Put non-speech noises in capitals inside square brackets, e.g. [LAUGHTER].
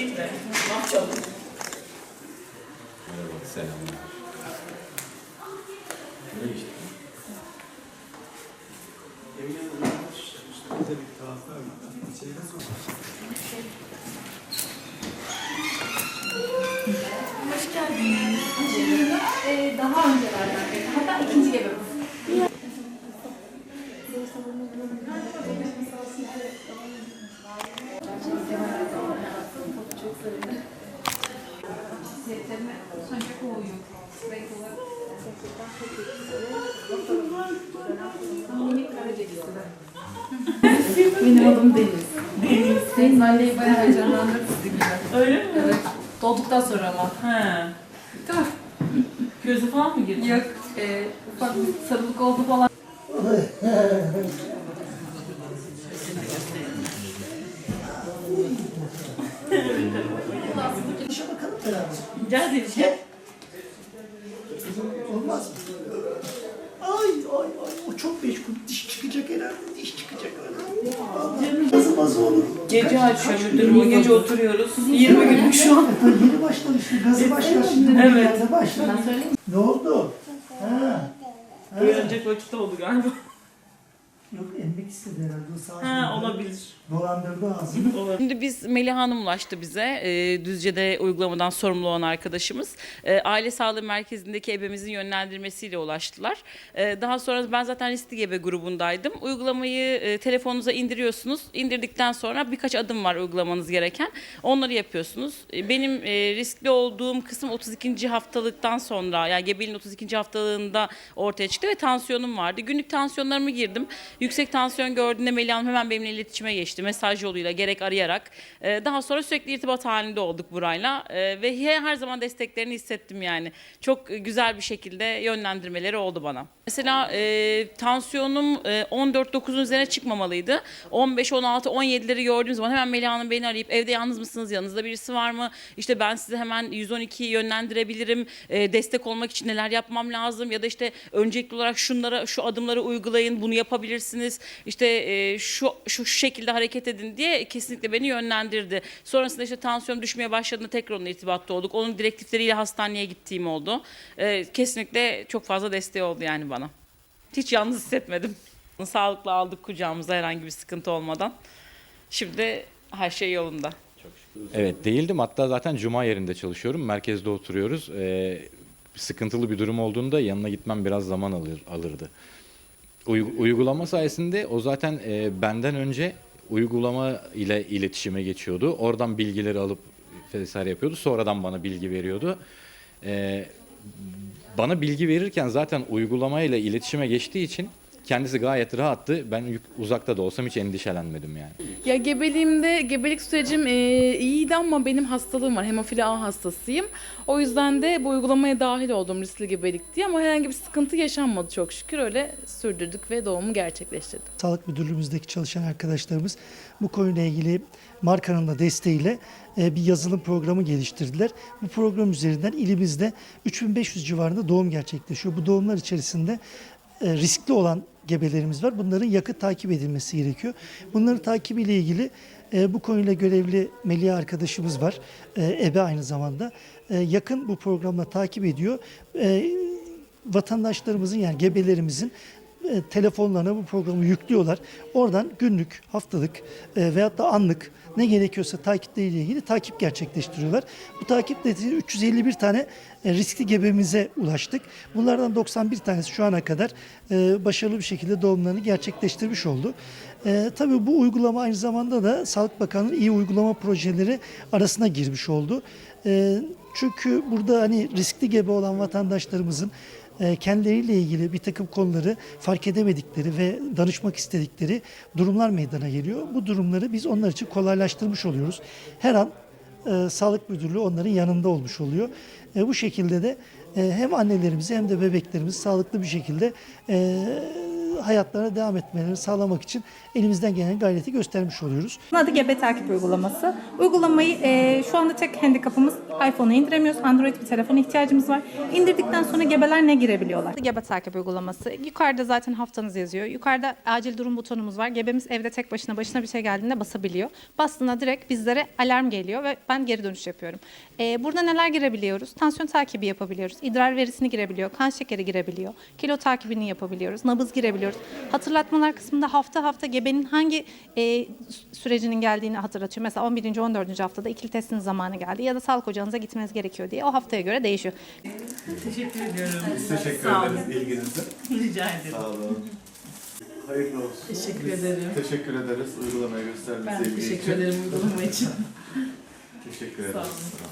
Giteyim de. Ne yapacağım? Merhaba, selamlar. Ne işte? Hoş geldiniz. Ee, daha öncelerden beri. Hatta ikinci gebe bu. Benim adım Deniz. Deniz. Deniz anneyi bayağı heyecanlandırdı gibi. Öyle mi? Evet. Doğduktan sonra ama. He. Tamam. Gözü falan mı girdi? Yok. E, ufak bir sarılık oldu falan. [LAUGHS] İşe bakalım beraber. Gel Deniz gel. Olmaz mı? Ay ay ay o çok meşgul. Diş çıkacak herhalde. Diş çıkacak herhalde. Allah bazı bazı olur. Gece açıyor müdürüm. O gece oturuyoruz. 20 günlük şu an. Yeni başlamıştı. Gazı başlar şimdi. Evet. Evet. Başladı. Ne oldu? Ha. Ha. Uyanacak vakit oldu galiba. Yok emmek istedi herhalde. O sağ Ha olabilir. Dolandırdı ağzını. [LAUGHS] olabilir. Şimdi biz Melih Hanım ulaştı bize. E, Düzce'de uygulamadan sorumlu olan arkadaşımız. E, Aile Sağlığı Merkezi'ndeki ebemizin yönlendirmesiyle ulaştılar. E, daha sonra ben zaten riskli gebe grubundaydım. Uygulamayı e, telefonunuza indiriyorsunuz. İndirdikten sonra birkaç adım var uygulamanız gereken. Onları yapıyorsunuz. E, benim e, riskli olduğum kısım 32. haftalıktan sonra yani gebeliğin 32. haftalığında ortaya çıktı ve tansiyonum vardı. Günlük tansiyonlarımı girdim. Yüksek tansiyon gördüğünde Melih Hanım hemen benimle iletişime geçti. Mesaj yoluyla gerek arayarak. Ee, daha sonra sürekli irtibat halinde olduk burayla. Ee, ve he- her zaman desteklerini hissettim yani. Çok e, güzel bir şekilde yönlendirmeleri oldu bana. Mesela e, tansiyonum e, 14-9'un üzerine çıkmamalıydı. 15, 16, 17'leri gördüğüm zaman hemen Melih Hanım beni arayıp evde yalnız mısınız, yanınızda birisi var mı? İşte ben size hemen 112'yi yönlendirebilirim. E, destek olmak için neler yapmam lazım? Ya da işte öncelikli olarak şunlara, şu adımları uygulayın, bunu yapabilirsiniz. İşte e, şu, şu şekilde hareket edin diye kesinlikle beni yönlendirdi. Sonrasında işte tansiyon düşmeye başladığında tekrar onunla irtibatta olduk. Onun direktifleriyle hastaneye gittiğim oldu. E, kesinlikle çok fazla desteği oldu yani bana. Hiç yalnız hissetmedim. [LAUGHS] Sağlıkla aldık kucağımıza herhangi bir sıkıntı olmadan. Şimdi her şey yolunda. Evet değildim. Hatta zaten cuma yerinde çalışıyorum. Merkezde oturuyoruz. Ee, sıkıntılı bir durum olduğunda yanına gitmem biraz zaman alır, alırdı. Uy- uygulama sayesinde o zaten e, benden önce uygulama ile iletişime geçiyordu. Oradan bilgileri alıp vesaire yapıyordu. Sonradan bana bilgi veriyordu. Ee, bana bilgi verirken zaten uygulamayla iletişime geçtiği için kendisi gayet rahattı. Ben uzakta da olsam hiç endişelenmedim yani. Ya gebeliğimde, gebelik sürecim e, iyiydi ama benim hastalığım var. Hemofili A hastasıyım. O yüzden de bu uygulamaya dahil oldum riskli gebelik diye ama herhangi bir sıkıntı yaşanmadı çok şükür. Öyle sürdürdük ve doğumu gerçekleştirdik. Sağlık Müdürlüğümüzdeki çalışan arkadaşlarımız bu konuyla ilgili markanın da desteğiyle e, bir yazılım programı geliştirdiler. Bu program üzerinden ilimizde 3500 civarında doğum gerçekleşiyor. Bu doğumlar içerisinde riskli olan gebelerimiz var. Bunların yakın takip edilmesi gerekiyor. Bunların takibiyle ilgili e, bu konuyla görevli Melih arkadaşımız var. E, ebe aynı zamanda. E, yakın bu programla takip ediyor. E, vatandaşlarımızın yani gebelerimizin e, telefonlarına bu programı yüklüyorlar. Oradan günlük, haftalık e, veyahut da anlık ne gerekiyorsa takipleriyle ilgili takip gerçekleştiriyorlar. Bu takip neticesinde 351 tane e, riskli gebemize ulaştık. Bunlardan 91 tanesi şu ana kadar e, başarılı bir şekilde doğumlarını gerçekleştirmiş oldu. E, tabii bu uygulama aynı zamanda da Sağlık Bakanı'nın iyi uygulama projeleri arasına girmiş oldu. E, çünkü burada hani riskli gebe olan vatandaşlarımızın kendileriyle ilgili bir takım konuları fark edemedikleri ve danışmak istedikleri durumlar meydana geliyor. Bu durumları biz onlar için kolaylaştırmış oluyoruz. Her an e, Sağlık Müdürlüğü onların yanında olmuş oluyor. E, bu şekilde de e, hem annelerimizi hem de bebeklerimizi sağlıklı bir şekilde e, hayatlarına devam etmelerini sağlamak için elimizden gelen gayreti göstermiş oluyoruz. Adı Gebe Takip uygulaması. Uygulamayı e, şu anda tek handikapımız iPhone'a indiremiyoruz. Android bir telefona ihtiyacımız var. İndirdikten sonra gebeler ne girebiliyorlar? Gebe Takip uygulaması. Yukarıda zaten haftanız yazıyor. Yukarıda acil durum butonumuz var. Gebemiz evde tek başına başına bir şey geldiğinde basabiliyor. Bastığında direkt bizlere alarm geliyor ve ben geri dönüş yapıyorum. E, burada neler girebiliyoruz? Tansiyon takibi yapabiliyoruz. İdrar verisini girebiliyor. Kan şekeri girebiliyor. Kilo takibini yapabiliyoruz. Nabız girebiliyoruz. Hatırlatmalar kısmında hafta hafta gebenin hangi e, sürecinin geldiğini hatırlatıyor. Mesela 11. 14. haftada ikili testin zamanı geldi ya da sağlık ocağınıza gitmeniz gerekiyor diye o haftaya göre değişiyor. Teşekkür ediyorum. Biz teşekkür Sağ olun. ederiz ilginize. Rica ederim. Sağ olun. Hayırlı olsun. Teşekkür ederim. Teşekkür ederiz uygulamaya gösterdiğiniz Ben ilgi teşekkür için. ederim uygulama için. Teşekkür Sağ ederiz. olun.